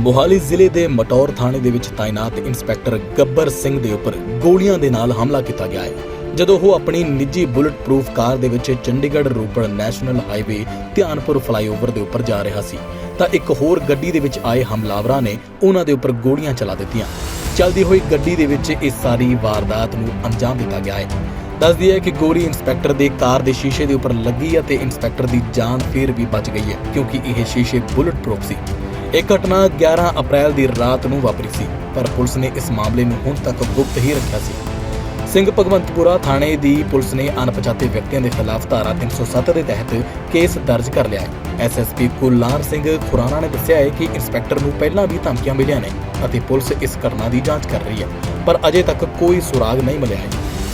ਮੋਹਾਲੀ ਜ਼ਿਲ੍ਹੇ ਦੇ ਮਟੌਰ ਥਾਣੇ ਦੇ ਵਿੱਚ ਤਾਇਨਾਤ ਇੰਸਪੈਕਟਰ ਗੱਬਰ ਸਿੰਘ ਦੇ ਉੱਪਰ ਗੋਲੀਆਂ ਦੇ ਨਾਲ ਹਮਲਾ ਕੀਤਾ ਗਿਆ ਹੈ। ਜਦੋਂ ਉਹ ਆਪਣੀ ਨਿੱਜੀ ਬੁਲਟ ਪ੍ਰੂਫ ਕਾਰ ਦੇ ਵਿੱਚ Chandigarh Ropar national highway Dhianpur flyover ਦੇ ਉੱਪਰ ਜਾ ਰਿਹਾ ਸੀ, ਤਾਂ ਇੱਕ ਹੋਰ ਗੱਡੀ ਦੇ ਵਿੱਚ ਆਏ ਹਮਲਾਵਰਾਂ ਨੇ ਉਹਨਾਂ ਦੇ ਉੱਪਰ ਗੋਲੀਆਂ ਚਲਾ ਦਿੱਤੀਆਂ। ਚਲਦੀ ਹੋਈ ਗੱਡੀ ਦੇ ਵਿੱਚ ਇਸ ਸਾਰੀ ਵਾਰਦਾਤ ਨੂੰ ਅੰਜਾਮ ਦਿੱਤਾ ਗਿਆ ਹੈ। ਦੱਸਦੀ ਹੈ ਕਿ ਗੋਲੀ ਇੰਸਪੈਕਟਰ ਦੇ ਕਾਰ ਦੇ ਸ਼ੀਸ਼ੇ ਦੇ ਉੱਪਰ ਲੱਗੀ ਅਤੇ ਇੰਸਪੈਕਟਰ ਦੀ ਜਾਨ ਫਿਰ ਵੀ ਬਚ ਗਈ ਹੈ, ਕਿਉਂਕਿ ਇਹ ਸ਼ੀਸ਼ੇ ਬੁਲਟ ਪ੍ਰੂਫ ਸੀ। ਇਹ ਘਟਨਾ 11 ਅਪ੍ਰੈਲ ਦੀ ਰਾਤ ਨੂੰ ਵਾਪਰੀ ਸੀ, ਪਰ ਪੁਲਿਸ ਨੇ ਇਸ ਮਾਮਲੇ ਨੂੰ ਹੁਣ ਤੱਕ ਗੁਪਤ ਹੀ ਰੱਖਿਆ ਸੀ। ਸਿੰਘ ਭਗਵੰਤਪੁਰਾ ਥਾਣੇ ਦੀ ਪੁਲਿਸ ਨੇ ਅਣਪਛਾਤੇ ਵਿਅਕਤੀਆਂ ਦੇ ਖਿਲਾਫ ਧਾਰਾ 307 ਦੇ ਤਹਿਤ ਕੇਸ ਦਰਜ ਕਰ ਲਿਆ ਹੈ। ਐਸਐਸਪੀ ਕੁਲਨਾਰ ਸਿੰਘ ਖੁਰਾਨਾ ਨੇ ਦੱਸਿਆ ਹੈ ਕਿ ਇੰਸਪੈਕਟਰ ਨੂੰ ਪਹਿਲਾਂ ਵੀ ਧਮਕੀਆਂ ਮਿਲੀਆਂ ਨੇ ਅਤੇ ਪੁਲਿਸ ਇਸ ਘਟਨਾ ਦੀ ਜਾਂਚ ਕਰ ਰਹੀ ਹੈ, ਪਰ ਅਜੇ ਤੱਕ ਕੋਈ ਸੁਰਾਗ ਨਹੀਂ ਮਿਲਿਆ ਹੈ।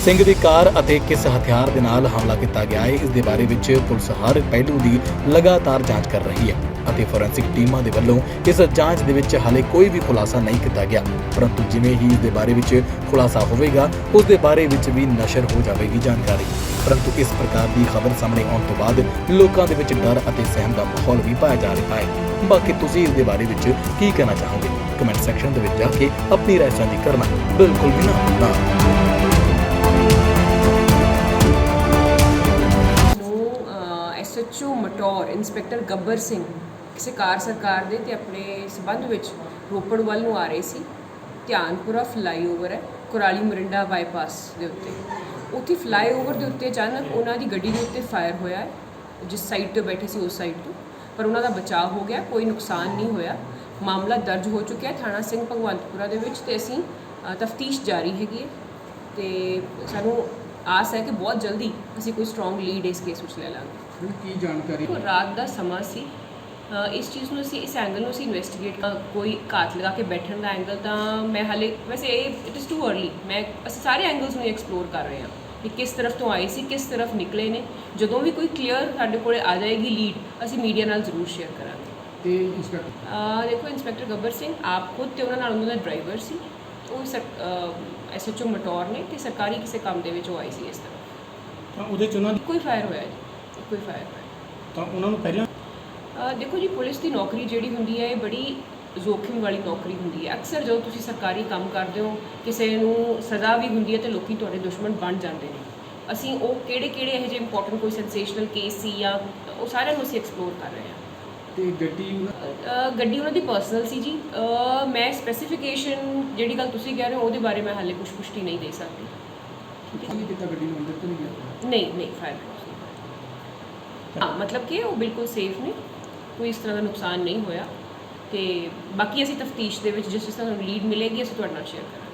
ਸਿੰਘ ਦੀ ਕਾਰ ਅਤੇ ਕਿਸ ਹਥਿਆਰ ਦੇ ਨਾਲ ਹਮਲਾ ਕੀਤਾ ਗਿਆ ਹੈ, ਇਸ ਦੇ ਬਾਰੇ ਵਿੱਚ ਪੁਲਿਸ ਹਰ ਪਹਿਲੂ ਦੀ ਲਗਾਤਾਰ ਜਾਂਚ ਕਰ ਰਹੀ ਹੈ ਅਤੇ ਫੋਰੈਂਸਿਕ ਟੀਮਾਂ ਦੇ ਵੱਲੋਂ ਇਸ ਜਾਂਚ ਦੇ ਵਿੱਚ ਹਾਲੇ ਕੋਈ ਵੀ ਖੁਲਾਸਾ ਨਹੀਂ ਕੀਤਾ ਗਿਆ। ਪਰੰਤੂ ਜਿਵੇਂ ਹੀ ਇਸ ਦੇ ਬਾਰੇ ਵਿੱਚ ਖੁਲਾਸਾ ਹੋਵੇਗਾ, ਉਸ ਦੇ ਬਾਰੇ ਵਿੱਚ ਵੀ ਨਸ਼ਰ ਹੋ ਜਾਵੇਗੀ ਜਾਣਕਾਰੀ। ਪਰੰਤੂ ਇਸ ਪ੍ਰਕਾਰ ਦੀ ਖਬਰ ਸਾਹਮਣੇ ਆਉਣ ਤੋਂ ਬਾਅਦ ਲੋਕਾਂ ਦੇ ਵਿੱਚ ਡਰ ਅਤੇ ਸਹਿਮ ਦਾ ਮਾਹੌਲ ਵੀ ਪਾਇਆ ਜਾ ਰਿਹਾ ਹੈ। ਬਾਕੀ ਤੁਸੀਂ ਇਸ ਦੇ ਬਾਰੇ ਵਿੱਚ ਕੀ ਕਹਿਣਾ ਚਾਹੋਗੇ? ਕਮੈਂਟ ਸੈਕਸ਼ਨ ਦੇ ਵਿੱਚ ਜਾ ਕੇ ਆਪਣੀ ਰਾਏ ਸਾਂਝੀ ਕਰਨਾ ਬਿਲਕੁਲ ਵੀ ਨਾ ਭੁੱਲਣਾ। ਐਸਐਚਓ ਮਟੌਰ ਇੰਸਪੈਕਟਰ ਗੱਬਰ ਸਿੰਘ ਕਿਸੇ ਕਾਰ ਸਰਕਾਰ ਦੇ ਤੇ ਆਪਣੇ ਸਬੰਧ ਵਿੱਚ ਰੋਪੜ ਵੱਲ ਨੂੰ ਆ ਰਹੇ ਸੀ। ਧਿਆਨਪੁਰਾ ਫਲਾਈਓਵਰ ਹੈ, ਕੁਰਾਲੀ ਮਰਿੰਡਾ ਬਾਈਪਾਸ ਦੇ ਉੱਤੇ। ਉੱਥੇ ਫਲਾਈਓਵਰ ਦੇ ਉੱਤੇ ਅਚਾਨਕ ਉਹਨਾਂ ਦੀ ਗੱਡੀ ਦੇ ਉੱਤੇ ਫਾਇਰ ਹੋਇਆ ਹੈ, ਜਿਸ ਸਾਈਡ ਤੋਂ ਬੈਠੇ ਸੀ ਉਸ ਸਾਈਡ ਤੋਂ। ਪਰ ਉਹਨਾਂ ਦਾ ਬਚਾਅ ਹੋ ਗਿਆ, ਕੋਈ ਨੁਕਸਾਨ ਨਹੀਂ ਹੋਇਆ। ਮਾਮਲਾ ਦਰਜ ਹੋ ਚੁੱਕਿਆ ਹੈ ਥਾਣਾ ਸਿੰਘ ਭਗਵੰਤਪੁਰਾ ਦੇ ਵਿੱਚ ਤੇ ਅਸੀਂ ਤਫਤੀਸ਼ ਜਾਰੀ ਹੈਗੀ ਹੈ। ਤੇ ਸਾਨੂੰ ਆਸ ਹੈ ਕਿ ਬਹੁਤ ਜਲਦੀ ਅਸੀਂ ਕੋਈ ਸਟਰੋਂਗ ਲੀਡ ਇਸ ਕੇਸ ਵਿੱਚ ਲੈ ਲਾਂਗੇ। ਹੁਣ ਕੀ ਜਾਣਕਾਰੀ ਦੇਖੋ ਰਾਤ ਦਾ ਸਮਾਂ ਸੀ। ਇਸ ਚੀਜ਼ ਨੂੰ ਅਸੀਂ ਇਸ ਐਂਗਲ ਨੂੰ ਅਸੀਂ ਇਨਵੈਸਟੀਗੇਟ ਕੋਈ ਘਾਤ ਲਗਾ ਕੇ ਬੈਠਣ ਦਾ ਐਂਗਲ ਤਾਂ ਮੈਂ ਹਾਲੇ ਵੈਸੇ ਇਹ ਇਟ ਇਜ਼ ਟੂ अर्ਲੀ ਮੈਂ ਅਸੀਂ ਸਾਰੇ ਐਂਗਲਸ ਨੂੰ ਐਕਸਪਲੋਰ ਕਰ ਰਹੇ ਹਾਂ ਕਿ ਕਿਸ ਤਰਫ ਤੋਂ ਆਏ ਸੀ ਕਿਸ ਤਰਫ ਨਿਕਲੇ ਨੇ। ਜਦੋਂ ਵੀ ਕੋਈ ਕਲੀਅਰ ਸਾਡੇ ਕੋਲੇ ਆ ਜਾਏਗੀ ਲੀਡ ਅਸੀਂ ਮੀਡੀਆ ਨਾਲ ਜ਼ਰੂਰ ਸ਼ੇਅਰ ਕਰਾਂਗੇ। ਤੇ ਇੰਸਪੈਕਟਰ ਦੇਖੋ ਇੰਸਪੈਕਟਰ ਗੱਬਰ ਸਿੰਘ ਆਪ ਖੁਦ ਤੇ ਉਹਨਾਂ ਨਾਲ ਉਹਨਾਂ ਦਾ ਡਰਾਈਵਰ ਸੀ। ਉਹ ਐਸਐਚਓ ਮਟੌਰ ਨੇ ਤੇ ਸਰਕਾਰੀ ਕਿਸੇ ਕੰਮ ਦੇ ਵਿੱਚ ਉਹ ਆਈ ਸੀ ਇਸ ਤਰ੍ਹਾਂ। ਤਾਂ ਉਹਦੇ ਚ ਉਹਨਾਂ ਦੀ ਕੋਈ ਫਾਇਰ ਹੋਇਆ ਜੀ। ਕੋਈ ਫਾਇਰ ਤਾਂ ਉਹਨਾਂ ਨੂੰ ਪਹਿਲਾਂ ਦੇਖੋ ਜੀ ਪੁਲਿਸ ਦੀ ਨੌਕਰੀ ਜਿਹੜੀ ਹੁੰਦੀ ਹੈ ਇਹ ਬੜੀ ਜ਼ੋਖਿਮ ਵਾਲੀ ਨੌਕਰੀ ਹੁੰਦੀ ਹੈ। ਅਕਸਰ ਜਦੋਂ ਤੁਸੀਂ ਸਰਕਾਰੀ ਕੰਮ ਕਰਦੇ ਹੋ ਕਿਸੇ ਨੂੰ ਸਜ਼ਾ ਵੀ ਹੁੰਦੀ ਹੈ ਤੇ ਲੋਕੀ ਤੁਹਾਡੇ ਦੁਸ਼ਮਣ ਬਣ ਜਾਂਦੇ ਨੇ। ਅਸੀਂ ਉਹ ਕਿਹੜੇ ਕਿਹੜੇ ਇਹੋ ਜਿਹੇ ਇੰਪੋਰਟੈਂਟ ਕੋਈ ਸੈਂਸੇਸ਼ਨਲ ਕੇਸ ਸੀ ਜਾਂ ਉਹ ਸਾਰਿਆਂ ਨੂੰ ਅਸੀਂ ਐਕਸਪਲੋਰ ਕਰ ਰਹੇ ਹਾਂ। ਤੇ ਗੱਡੀ ਉਹਨਾਂ- ਗੱਡੀ ਉਹਨਾਂ ਦੀ ਪਰਸਨਲ ਸੀ ਜੀ। ਮੈਂ ਸਪੈਸੀਫਿਕੇਸ਼ਨ ਜਿਹੜੀ ਗੱਲ ਤੁਸੀਂ ਕਹਿ ਰਹੇ ਹੋ ਉਹਦੇ ਬਾਰੇ ਮੈਂ ਹਾਲੇ ਕੁਝ ਪੁਸ਼ਟੀ ਨਹੀਂ ਦੇ ਸਕਦੀ। ਕੀ ਕੀਤਾ ਗੱਡੀ ਨੂੰ ਅੰਦਰ ਤੋਂ ਨਹੀਂ ਗਿਆ ਨਹੀਂ ਨਹੀਂ ਫਾਇਰ ਹਾਂ, ਮਤਲਬ ਕਿ ਉਹ ਬਿਲਕੁਲ ਸੇਫ ਨੇ। ਕੋਈ ਇਸ ਤਰ੍ਹਾਂ ਦਾ ਨੁਕਸਾਨ ਨਹੀਂ ਹੋਇਆ। ਤੇ ਬਾਕੀ ਅਸੀਂ ਤਫਤੀਸ਼ ਦੇ ਵਿੱਚ ਜਿਸ ਜਿਸ ਤਰ੍ਹਾਂ ਲੀਡ ਮਿਲੇਗੀ, ਅਸੀਂ ਤੁਹਾਡੇ ਨਾਲ ਸ਼ੇਅਰ ਕਰਾਂਗੇ।